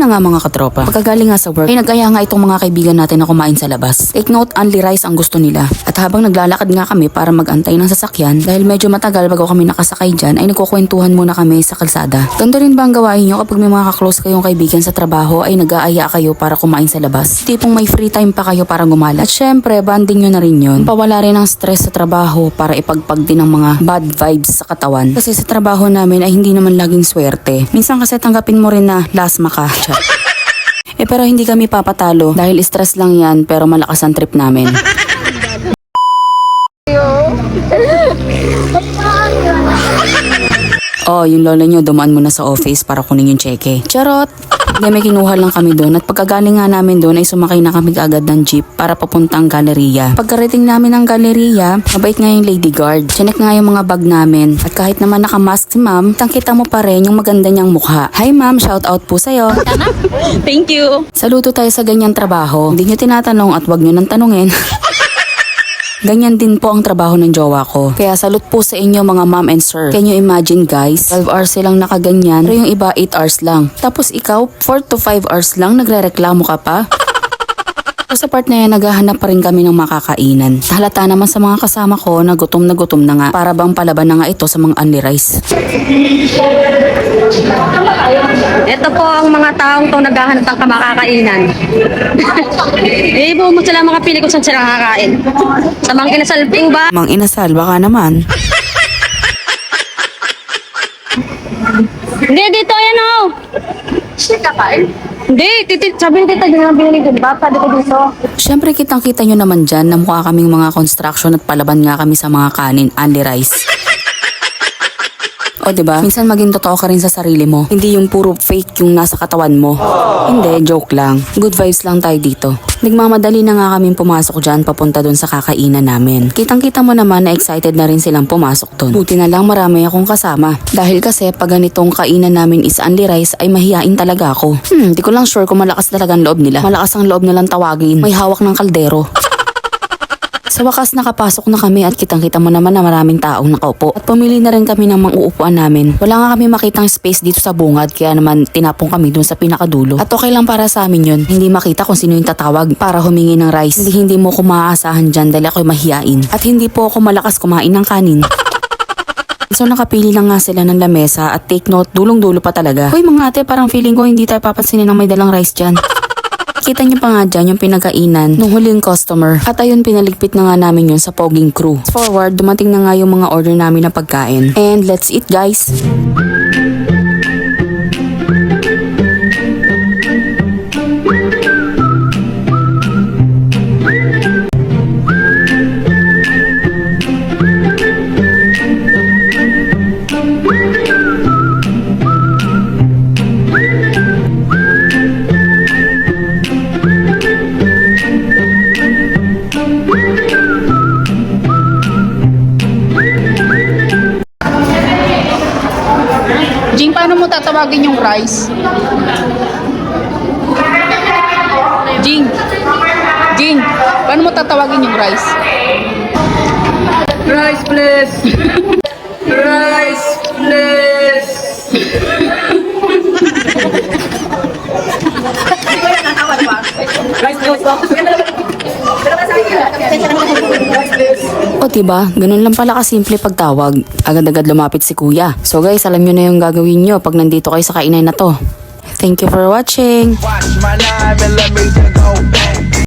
Na nga mga katropa. Pagkagaling nga sa work, ay nag-aya nga itong mga kaibigan natin na kumain sa labas. Take note, only rice ang gusto nila. At habang naglalakad nga kami para mag-antay ng sasakyan, dahil medyo matagal bago kami nakasakay dyan, ay nagkukwentuhan muna kami sa kalsada. Ganito rin ba ang gawain nyo kapag may mga kaklose kayong kaibigan sa trabaho ay nag-aaya kayo para kumain sa labas? Tipong may free time pa kayo para gumala. At syempre, banding nyo na rin yun. Pawala rin ang stress sa trabaho para ipagpag din ng mga bad vibes sa katawan. Kasi sa trabaho namin ay hindi naman laging swerte. Minsan kasi tanggapin mo rin na lasma ka. Eh pero hindi kami papatalo dahil stress lang yan pero malakas ang trip namin. Oh, yung lola nyo dumaan muna sa office para kunin yung cheque. Charot! Hindi, may kinuha lang kami doon at pagkagaling nga namin doon ay sumakay na kami agad ng jeep para papuntang galeriya. Pagkarating namin ng galeriya, mabait nga yung lady guard. Chinek nga yung mga bag namin at kahit naman nakamask si ma'am, tangkita mo pa rin yung maganda niyang mukha. Hi ma'am, shout out po sa'yo. Thank you. Saludo tayo sa ganyang trabaho. Hindi nyo tinatanong at wag nyo nang tanungin. Ganyan din po ang trabaho ng jowa ko. Kaya salute po sa inyo mga mom and sir. Can you imagine guys? 12 hours silang nakaganyan, pero yung iba 8 hours lang. Tapos ikaw, 4 to 5 hours lang, nagre-reklamo ka pa? So, sa part na yan, naghahanap pa rin kami ng makakainan. Halata naman sa mga kasama ko na gutom na gutom na nga. Para bang palaban na nga ito sa mga only rice. Ito po ang mga taong to naghahanap ng kamakakainan. eh, buo mo sila mga pili kung saan sila kakain. Sa mga inasalping ba? Mang inasal, baka naman. Hindi, dito, ayan o. Hindi, titit, sabi ni tita, yun ang binili din ba? Pwede ko dito. Siyempre kitang-kita nyo naman dyan na mukha kaming mga construction at palaban nga kami sa mga kanin, only rice. O, di ba? Minsan maging totoo ka rin sa sarili mo. Hindi yung puro fake yung nasa katawan mo. Hindi, joke lang. Good vibes lang tayo dito. Nagmamadali na nga kaming pumasok dyan papunta dun sa kakainan namin. Kitang-kita mo naman na excited na rin silang pumasok dun. Buti na lang marami akong kasama. Dahil kasi pag ganitong kainan namin is only rice ay mahihain talaga ako. Hmm, di ko lang sure kung malakas talaga ang loob nila. Malakas ang loob nilang tawagin. May hawak ng kaldero. Sa wakas nakapasok na kami at kitang-kita mo naman na maraming taong nakaupo. At pumili na rin kami ng mga uupuan namin. Wala nga kami makitang space dito sa bungad kaya naman tinapong kami dun sa pinakadulo. At okay lang para sa amin yun. Hindi makita kung sino yung tatawag para humingi ng rice. Hindi hindi mo ko maaasahan dyan dahil ako'y mahiyain. At hindi po ako malakas kumain ng kanin. So nakapili lang nga sila ng lamesa at take note, dulong-dulo pa talaga. Hoy mga ate, parang feeling ko hindi tayo papansinin ng may dalang rice dyan. Kita niyo pa nga dyan yung pinagkainan nung huling customer. At ayun, pinaligpit na nga namin yun sa Poging Crew. Forward, dumating na nga yung mga order namin na pagkain. And let's eat guys! Jing, paano mo tatawagin yung rice? Jing, Jing, paano mo tatawagin yung rice? Rice, please. Rice, please. O diba, ganun lang pala kasimple pagtawag. Agad-agad lumapit si kuya. So guys, alam nyo na yung gagawin nyo pag nandito kayo sa kainan na to. Thank you for watching! Watch my nine millimeter